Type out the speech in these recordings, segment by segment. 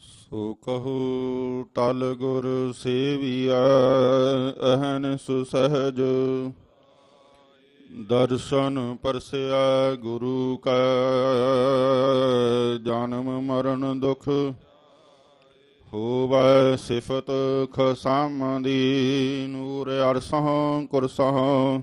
ਸੋ ਕਹੋ ਤਲ ਗੁਰ ਸੇਵੀਆ ਅਹਨਿਸ ਸਹਜ ਦਰਸ਼ਨ ਪਰਸਿਆ ਗੁਰੂ ਕਾ, ਜਨਮ ਮਰਨ ਦੁਖ ਹੋਵੈ ਸਿਫਤ ਖਸਮ ਦੀ ਨੂਰ ਅਰਸਹੁ ਕੁਰਸਹੁ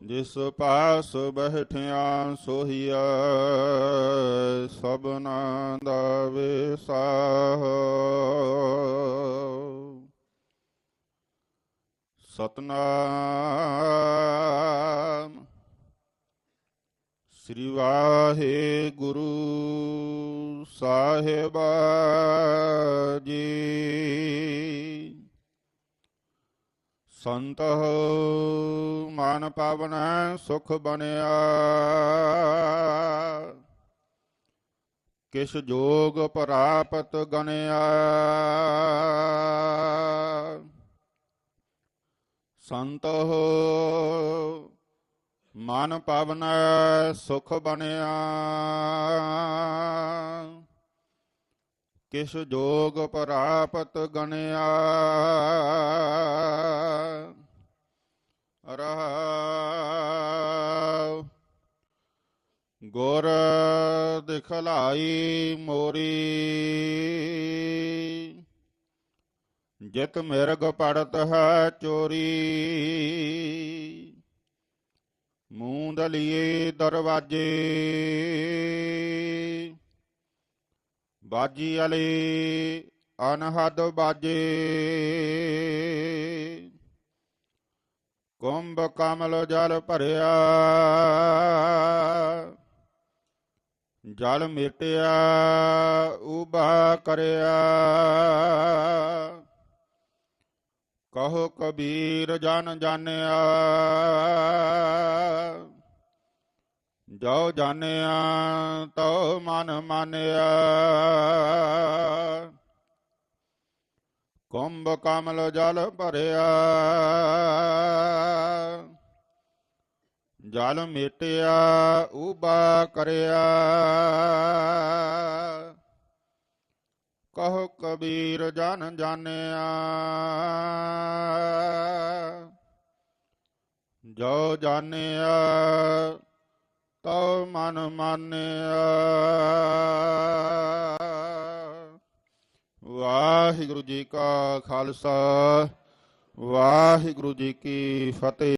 ਜਿਸ ਪਾਸ ਬਹਿਠਿਆ ਸੋਹੀਆ ਸਭਨਾ ਦਾ ਵਿਸਾਹ। ਸਤਨਾਮ ਸ੍ਰੀ ਵਾਹਿਗੁਰੂ ਸਾਹਿਬਾ ਜੀ ਸੰਤ ਮਨ ਪਾਵਨ ਸੁਖ ਬਣਿਆ। ਕਿਸ ਜੋਗ ਪ੍ਰਾਪਤ ਗਣਿਆ। ਸੰਤ ਮਨ ਪਾਵਨ ਸੁਖ ਬਣਿਆ। किस जोग परापत गणया? गोर दिखलाई मोरी। जित मिर्ग पड़त है चोरी। मूंद लिए दरवाजे। ਬਾਜੀ ਵਾਲੇ ਅਨਹਦ ਬਾਜੇ। ਕੁੰਭ ਕਮਲ ਜਲ ਭਰਿਆ, ਜਲ ਮਿਟਿਆ, ਉਬਾ ਕਰਿਆ। ਕਹੋ ਕਬੀਰ ਜਨ ਜਾਣਿਆ ਜੋ ਜਾਣਿਆ ਤੋ ਮਨ ਮਾਨਿਆ ਕੁੰਭ ਕਮਲ ਜਲ ਭਰਿਆ ਜਲ ਮੇਟਿਆ ਉਬਾ ਕਰਿਆ ਕਹੋ ਕਬੀਰ ਜਨ ਜਾਣਿਆ ਜੋ ਜਾਣਿਆ ਤਉ ਮਨ ਮਾਨਿਆ ਵਾਹਿਗੁਰੂ ਜੀ ਕਾ ਖਾਲਸਾ ਵਾਹਿਗੁਰੂ ਜੀ ਕੀ ਫਤਿਹ।